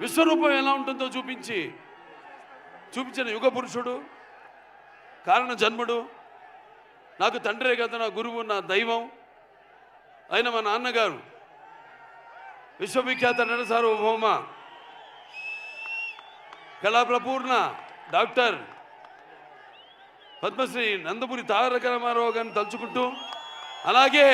విశ్వరూపం ఎలా ఉంటుందో చూపించి చూపించిన యుగ పురుషుడు కారణ జన్ముడు నాకు తండ్రే కదా నా గురువు నా దైవం అయిన మా నాన్నగారు విశ్వవిఖ్యాత నడసార్వభౌమ కళాప్రపూర్ణ డాక్టర్ పద్మశ్రీ నందపురి తారక రామారావు గారిని తలుచుకుంటూ అలాగే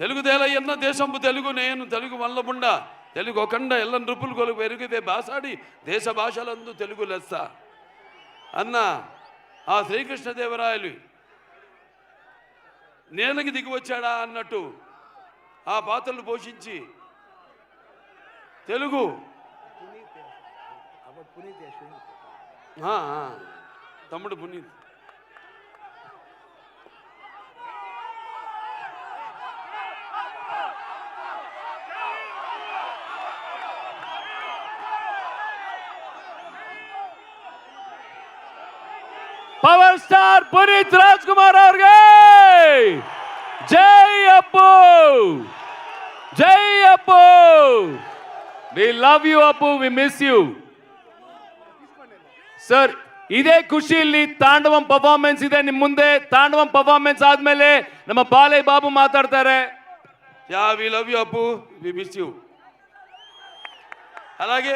తెలుగు దేలయ్యన్న దేశంపు తెలుగు నేను తెలుగు వల్లబుండా తెలుగు ఒకండ ఎల్ల నృపులు కొలు పెరిగితే బాసాడి దేశ భాషలందు తెలుగు లెస్స. అన్న ఆ శ్రీకృష్ణదేవరాయలు నేలకి దిగి వచ్చాడా అన్నట్టు ఆ పాత్రలు పోషించి తెలుగు. తమ్ముడు పునీత్. ಪುನೀತ್ ರಾಜ್ಕುಮಾರ್ ಅವ್ರಿಗೆ ಜೈ ಅಪ್ಪು ಜೈ Appu we love you Appu we miss you sir ಇದೇ ಖುಷಿಯಲ್ಲಿ ತಾಂಡವಂ ಪರ್ಫಾರ್ಮೆನ್ಸ್ ಇದೆ ನಿಮ್ ಮುಂದೆ ತಾಂಡವಂ ಪರ್ಫಾರ್ಮೆನ್ಸ್ ಆದ್ಮೇಲೆ ನಮ್ಮ ಬಾಲಯ್ಯ ಬಾಬು ಮಾತಾಡ್ತಾರೆ యా వి లవ్ యూ అప్పు వి మిస్ యూ అలాగే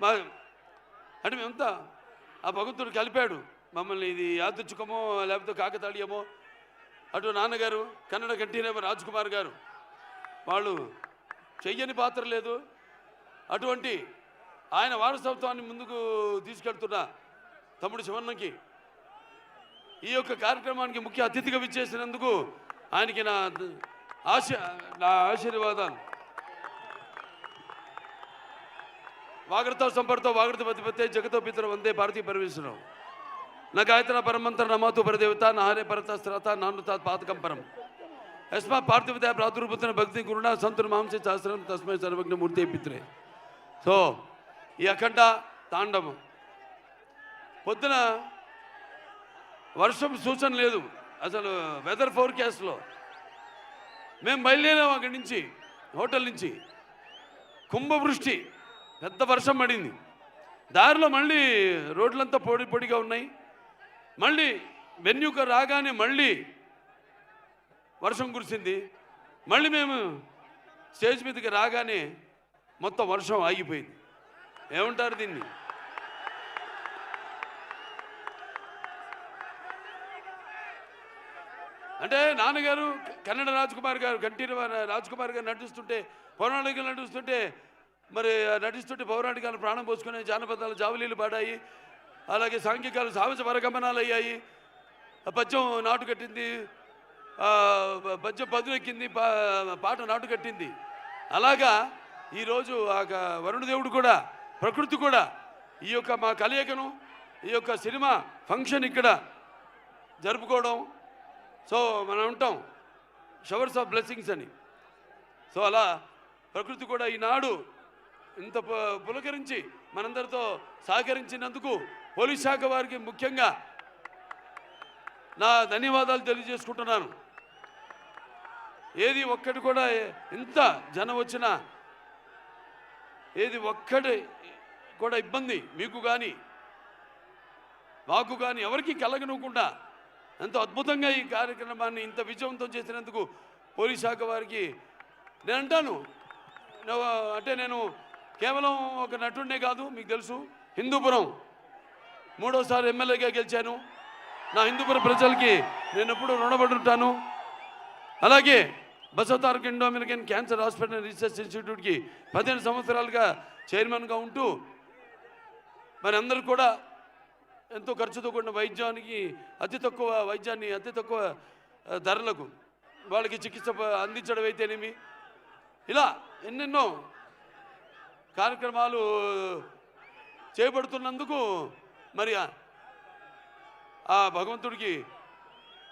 మా అంటే మేమంతా ఆ భగవంతుడు కలిపాడు మమ్మల్ని ఇది యాదృచ్ఛికమో లేకపోతే కాకతాళీయమో? అటు నాన్నగారు కన్నడ కంఠీనేమ రాజ్ కుమార్ గారు. వాళ్ళు చెయ్యని పాత్ర లేదు. అటువంటి ఆయన వారసత్వాన్ని ముందుకు తీసుకెళ్తున్న తమ్ముడు శివన్నకి ఈ యొక్క కార్యక్రమానికి ముఖ్య అతిథిగా విచ్చేసినందుకు ఆయనకి నా ఆశ నా ఆశీర్వాదాలు. వాగ్రత సంపర్తో వాగ్రత పతిపతే జగతో పితరం వందే భారతీయ పరమేశ్వరం నా గాయత్ర పరమంతర నమాతు పరదేవత నాహరే పరత శ్రత నానుత పాతకం పరం. యస్మా పార్థివత ప్రాతుర్భుతన భక్తి గురుణ సంతుర్ మాంస శాస్త్రం తస్మై సర్వజ్ఞ మూర్తి పిత్రే. సో ఈ అఖండ తాండవం. పొద్దున వర్షం సూచన లేదు. అసలు వెదర్ ఫోర్కాస్ట్లో మేము బయలుదేరాం అక్కడి నుంచి హోటల్ నుంచి. కుంభవృష్టి పెద్ద వర్షం పడింది. దారిలో మళ్ళీ రోడ్లంతా పొడి పొడిగా ఉన్నాయి. మళ్ళీ వెన్యూక రాగానే మళ్ళీ వర్షం కురిసింది. మళ్ళీ మేము స్టేజ్ మీదకి రాగానే మొత్తం వర్షం ఆగిపోయింది. ఏమంటారు దీన్ని? అంటే నాన్నగారు కన్నడ రాజ్కుమార్ గారు కంటిన రాజ్కుమార్ గారు నటిస్తుంటే పౌరాణికలు నటిస్తుంటే మరి నటిస్తుంటే పౌరాణికాలు ప్రాణం పోసుకునే జానపదాలు జావలీలు పాడాయి. అలాగే సాంఘికాలు సాహస పరగమనాలు అయ్యాయి. పద్యం నాటు కట్టింది. పద్యం పదునెక్కింది పా- పాట నాటు కట్టింది. అలాగా ఈరోజు ఆ వరుణదేవుడు కూడా ప్రకృతి కూడా ఈ యొక్క మా కలయికను ఈ యొక్క సినిమా ఫంక్షన్ ఇక్కడ జరుపుకోవడం. సో మనం ఉంటాం. షవర్స్ ఆఫ్ బ్లెస్సింగ్స్ అని. సో అలా ప్రకృతి కూడా ఈనాడు ఇంత పులకరించి మనందరితో సహకరించినందుకు పోలీస్ శాఖ వారికి ముఖ్యంగా నా ధన్యవాదాలు తెలియజేసుకుంటున్నాను. ఏది ఒక్కటి కూడా ఇంత జనం వచ్చినా ఏది ఒక్కటి కూడా ఇబ్బంది మీకు కానీ మాకు కానీ ఎవరికి కలగనుకుండా ఎంతో అద్భుతంగా ఈ కార్యక్రమాన్ని ఇంత విజయవంతం చేసినందుకు పోలీస్ శాఖ వారికి నేను అంటాను. అంటే నేను కేవలం ఒక నటుడినే కాదు మీకు తెలుసు హిందూపురం మూడోసారి ఎమ్మెల్యేగా గెలిచాను. నా హిందూపురం ప్రజలకి నేను ఎప్పుడూ రుణపడి ఉంటాను అలాగే Basavataraka Indo American cancer hospital research ఇన్స్టిట్యూట్కి పదిహేను సంవత్సరాలుగా చైర్మన్గా ఉంటూ మరి అందరూ కూడా ఎంతో ఖర్చుతో కూడిన వైద్యానికి అతి తక్కువ వైద్యాన్ని అతి తక్కువ ధరలకు వాళ్ళకి చికిత్స అందించడం అయితేనేమి ఇలా ఎన్నెన్నో కార్యక్రమాలు చేపడుతున్నందుకు మరి ఆ- భగవంతుడికి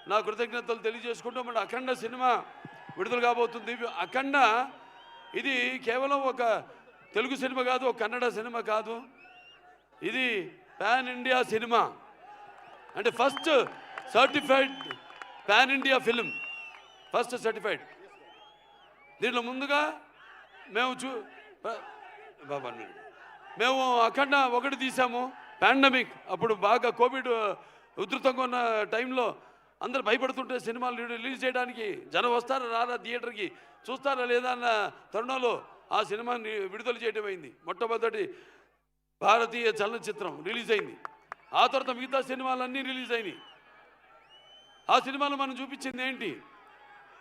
నా కృతజ్ఞతలు తెలియజేసుకుంటూ మరి అఖండ సినిమా విడుదల కాబోతుంది. అఖండ ఇది కేవలం ఒక తెలుగు సినిమా కాదు ఒక కన్నడ సినిమా కాదు. ఇది పాన్ ఇండియా సినిమా. అంటే first certified pan India film. First certified. దీంట్లో ముందుగా మేము చూ బాబా మేము అఖండ ఒకటి తీసాము. పాండమిక్ అప్పుడు బాగా కోవిడ్ ఉధృతంగా ఉన్న టైంలో అందరు భయపడుతుంటే సినిమాలు రిలీజ్ చేయడానికి జనం వస్తారా రారా థియేటర్కి చూస్తారా లేదా అన్న తరుణంలో ఆ సినిమాని విడుదల చేయడం అయింది. మొట్టమొదటి భారతీయ చలనచిత్రం రిలీజ్ అయింది. ఆ తర్వాత మిగతా సినిమాలన్నీ రిలీజ్ అయినాయి. ఆ సినిమాలు మనం చూపించింది ఏంటి?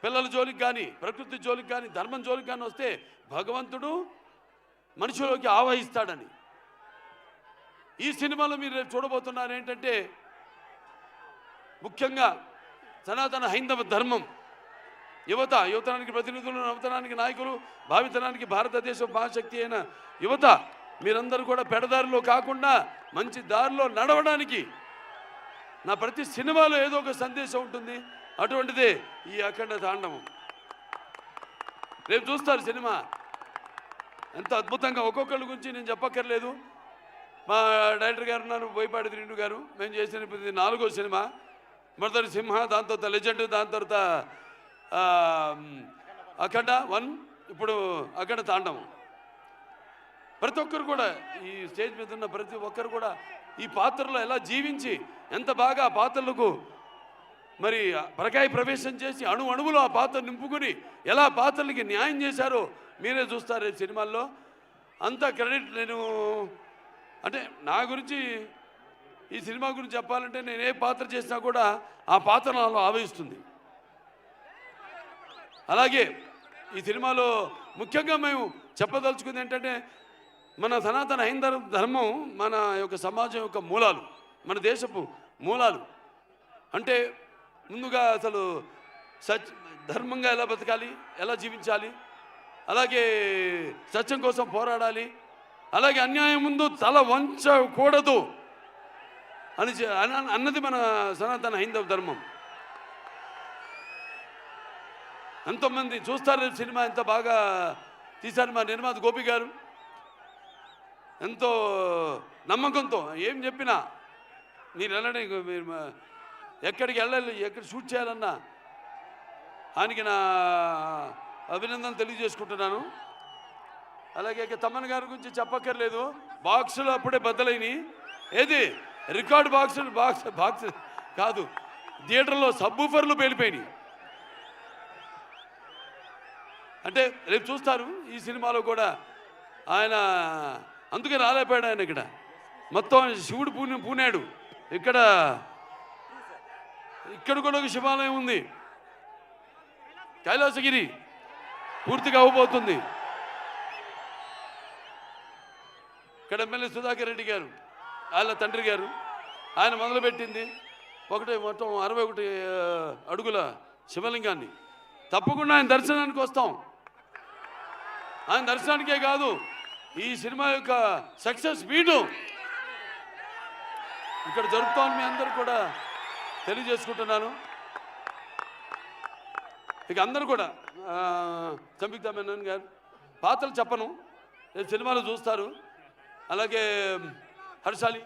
పిల్లల జోలికి కానీ ప్రకృతి జోలికి కానీ ధర్మం జోలికి కానీ వస్తే భగవంతుడు మనిషిలోకి ఆవహిస్తాడని. ఈ సినిమాలో మీరు రేపు చూడబోతున్నారు ఏంటంటే ముఖ్యంగా సనాతన హైందవ ధర్మం. యువత యువతరానికి ప్రతినిధులు నవతరానికి నాయకులు భావితరానికి భారతదేశం మహాశక్తి అయిన యువత మీరందరూ కూడా పెడదారిలో కాకుండా మంచి దారిలో నడవడానికి నా ప్రతి సినిమాలో ఏదో ఒక సందేశం ఉంటుంది. అటువంటిదే ఈ అఖండ తాండవం. రేపు చూస్తారు సినిమా. ఎంత అద్భుతంగా ఒక్కొక్కరి గురించి నేను చెప్పక్కర్లేదు. మా డైరెక్టర్ గారు ఉన్నారు బోయపాటి శ్రీను గారు. మేము చేసిన ఇప్పుడు ఇది నాలుగో సినిమా. మొదటి సింహ దాని తర్వాత లెజెండ్ దాని తర్వాత అఖండ వన్ ఇప్పుడు అఖండ తాండవం. ప్రతి ఒక్కరు కూడా ఈ స్టేజ్ మీద ఉన్న ప్రతి ఒక్కరు కూడా ఈ పాత్రలో ఎలా జీవించి ఎంత బాగా ఆ పాత్రలకు మరి పరకాయ ప్రవేశం చేసి అణు అణువులో ఆ పాత్ర నింపుకుని ఎలా పాత్రలకి న్యాయం చేశారో మీరే చూస్తారు ఈ సినిమాల్లో. అంత క్రెడిట్ నేను అంటే నా గురించి ఈ సినిమా గురించి చెప్పాలంటే నేను ఏ పాత్ర చేసినా కూడా ఆ పాత్ర నాలో ఆవహిస్తుంది. అలాగే ఈ సినిమాలో ముఖ్యంగా మేము చెప్పదలుచుకుంది ఏంటంటే మన సనాతన హైందవ ధర్మం మన యొక్క సమాజం యొక్క మూలాలు మన దేశపు మూలాలు. అంటే ముందుగా అసలు సచ్ ధర్మంగా ఎలా బతకాలి ఎలా జీవించాలి అలాగే సత్యం కోసం పోరాడాలి అలాగే అన్యాయం ముందు తల వంచకూడదు అని అన్నది మన సనాతన హైందవ ధర్మం. ఎంతోమంది చూస్తారు సినిమా ఎంత బాగా తీశారు మా నిర్మాత గోపి గారు. ఎంతో నమ్మకంతో ఏం చెప్పినా మీరు వెళ్ళండి మీరు ఎక్కడికి వెళ్ళాలి ఎక్కడ షూట్ చేయాలన్నా ఆయనకి నా అభినందన తెలియజేసుకుంటున్నాను. అలాగే ఇక తమ్మన్ గారి గురించి చెప్పక్కర్లేదు. బాక్సులు అప్పుడే బద్దలైనవి ఏది? రికార్డ్ బాక్స్ బాక్స్ బాక్స్ కాదు. థియేటర్లో సబ్బూఫర్లు పేలిపోయినాయి. అంటే రేపు చూస్తారు ఈ సినిమాలో కూడా. ఆయన అందుకే రాలేపాడు ఆయన ఇక్కడ. మొత్తం శివుడు పూని పూనాడు. ఇక్కడ ఇక్కడ కూడా ఒక శివాలయం ఉంది. కైలాసగిరి పూర్తిగా అవ్వబోతుంది ఇక్కడ ఎమ్మెల్యే సుధాకర్ రెడ్డి గారు వాళ్ళ తండ్రి గారు ఆయన మొదలుపెట్టింది ఒకటి మొత్తం అరవై ఒకటి అడుగుల శివలింగాన్ని. తప్పకుండా ఆయన దర్శనానికి వస్తాం. ఆయన దర్శనానికే కాదు ఈ సినిమా యొక్క సక్సెస్ మీటు ఇక్కడ జరుగుతాం మీ అందరూ కూడా తెలియజేసుకుంటున్నాను. ఇక అందరూ కూడా ఆ, సంయుక్త గారు. పాత్రలు చెప్పను సినిమాలు చూస్తారు. అలాగే హర్షాలి.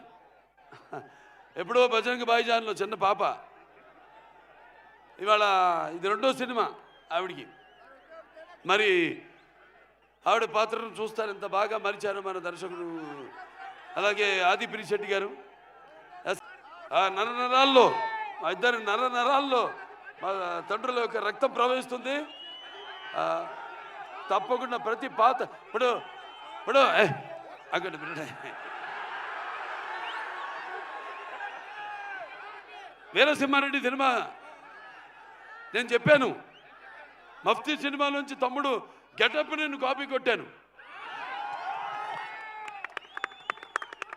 ఎప్పుడో భజనకి బాయిజాన్లో చిన్న పాప. ఇవాళ ఇది రెండో సినిమా ఆవిడికి. మరి ఆవిడ పాత్రను చూస్తారు ఎంత బాగా మరిచారు మన దర్శకుడు. అలాగే ఆదిపిరి శెట్టి గారు. ఆ నర నరాల్లో మా ఇద్దరి నర నరాల్లో మా తండ్రుల యొక్క రక్తం ప్రవహిస్తుంది. తప్పకుండా ప్రతి పాత ఇప్పుడు ఇప్పుడు ఏ, అక్కడ పెట్టండి. వీరసింహారెడ్డి సినిమా. నేను చెప్పాను. మఫ్తీ సినిమా నుంచి తమ్ముడు గెటప్ నేను కాపీ కొట్టాను.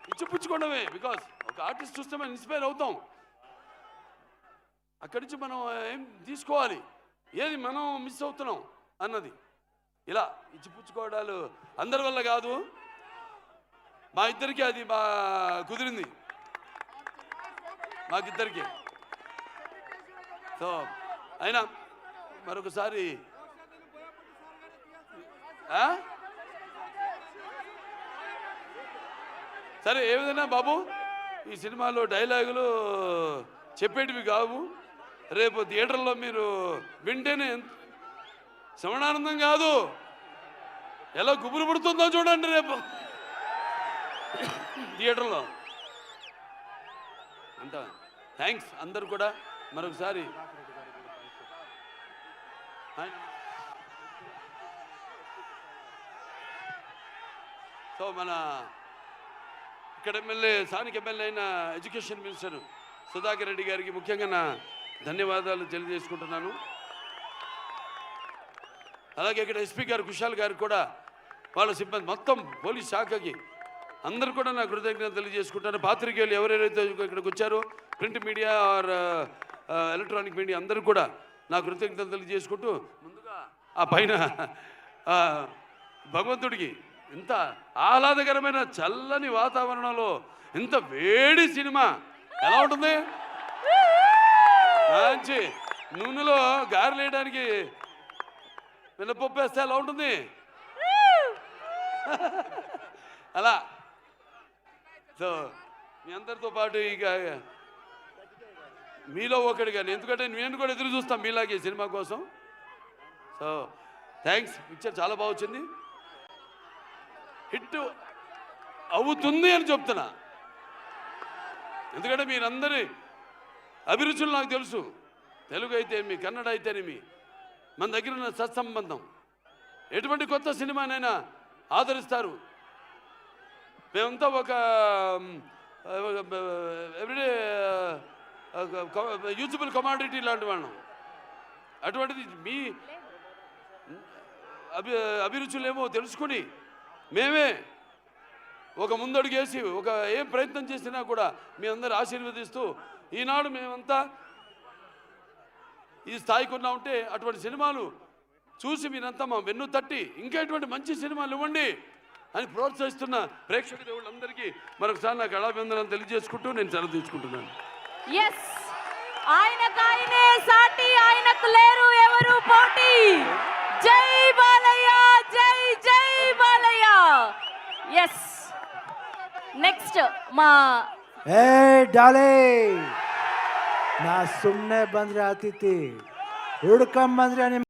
ఇచ్చిపుచ్చుకోవడమే బికాస్ ఒక ఆర్టిస్ట్ చూస్తే మనం ఇన్స్పైర్ అవుతాం. అక్కడి నుంచి మనం ఏం తీసుకోవాలి? ఏది మనం మిస్ అవుతున్నాం? అన్నది. ఇలా ఇచ్చిపుచ్చుకోవడాలు అందరి వల్ల కాదు. మా ఇద్దరికి అది మా కుదిరింది. మాకిద్దరికి. సో అయినా మరొకసారి సరే ఏ విధంగా బాబు? ఈ సినిమాలో డైలాగులు చెప్పేటివి కావు. రేపు థియేటర్లో మీరు వింటేనే శ్రవణానందం కాదు. ఎలా గుబురు పుడుతుందో చూడండి రేపు. థియేటర్లో. అంత. థ్యాంక్స్. అందరు కూడా మరొకసారి. సో మన ఇక్కడ ఎమ్మెల్యే స్థానిక ఎమ్మెల్యే అయిన ఎడ్యుకేషన్ మినిస్టర్ సుధాకర్ రెడ్డి గారికి ముఖ్యంగా నా ధన్యవాదాలు తెలియజేసుకుంటున్నాను. అలాగే ఇక్కడ ఎస్పీ గారు కుషాల్ గారు కూడా వాళ్ళ సిబ్బంది మొత్తం పోలీస్ శాఖకి అందరు కూడా నా కృతజ్ఞత తెలియజేసుకుంటాను. పాత్రికేయులు ఎవరెవరైతే ఇక్కడికి వచ్చారో print media or electronic media అందరూ కూడా నా కృతజ్ఞతలు తెలియజేసుకుంటూ ముందుగా ఆ పైన భగవంతుడికి ఇంత ఆహ్లాదకరమైన చల్లని వాతావరణంలో ఇంత వేడి సినిమా ఎలా ఉంటుంది? మంచి నూనెలో గారెలేయడానికి మినపప్పు వేస్తే ఎలా ఉంటుంది? అలా సో మీ అందరితో పాటు ఇక మీలో ఒకటి కానీ ఎందుకంటే నేను కూడా ఎదురు చూస్తాను మీలాగే సినిమా కోసం. సో థ్యాంక్స్ పిక్చర్ చాలా బాగా వచ్చింది. హిట్ అవుతుంది అని చెప్తున్నా. ఎందుకంటే మీరందరి అభిరుచులు నాకు తెలుసు. తెలుగు అయితే మీ కన్నడ అయితేనేమి మన దగ్గర ఉన్న సత్సంబంధం. ఎటువంటి కొత్త సినిమానైనా ఆదరిస్తారు. మేమంతా ఒక ఎవ్రీడే యూజబుల్ కమాడిటీ లాంటి వాళ్ళం. అటువంటిది మీ అభి అభిరుచులేమో తెలుసుకుని మేమే ఒక ముందడుగేసి ఒక ఏం ప్రయత్నం చేసినా కూడా మీ అందరు ఆశీర్వదిస్తూ ఈనాడు మేమంతా ఈ స్థాయికి ఉన్నా ఉంటే అటువంటి సినిమాలు చూసి మీరంతా మా వెన్ను తట్టి ఇంకా ఇటువంటి మంచి సినిమాలు ఇవ్వండి. అని ప్రోత్సహిస్తున్న ప్రేక్షక దేవుళ్ళందరికీ మరొకసారి నాకు కళాభివందనాలు తెలియజేసుకుంటూ నేను సెలవు తీసుకుంటున్నాను ఎస్ ఆయనకు ఆయనే సాటి ఆయనకు లేరు ఎవరు పోటీ జై బాలయ్య జై జై బాలయ్య ఎస్ నెక్స్ట్ మా ಏ ಡಾಲೆ ನಾ ಸುಮ್ಮನೆ ಬಂದ್ರೆ ಆತಿತಿ ಹುಡ್ಕೊಂಬಂದ್ರೆ ನಿಮ್ಮ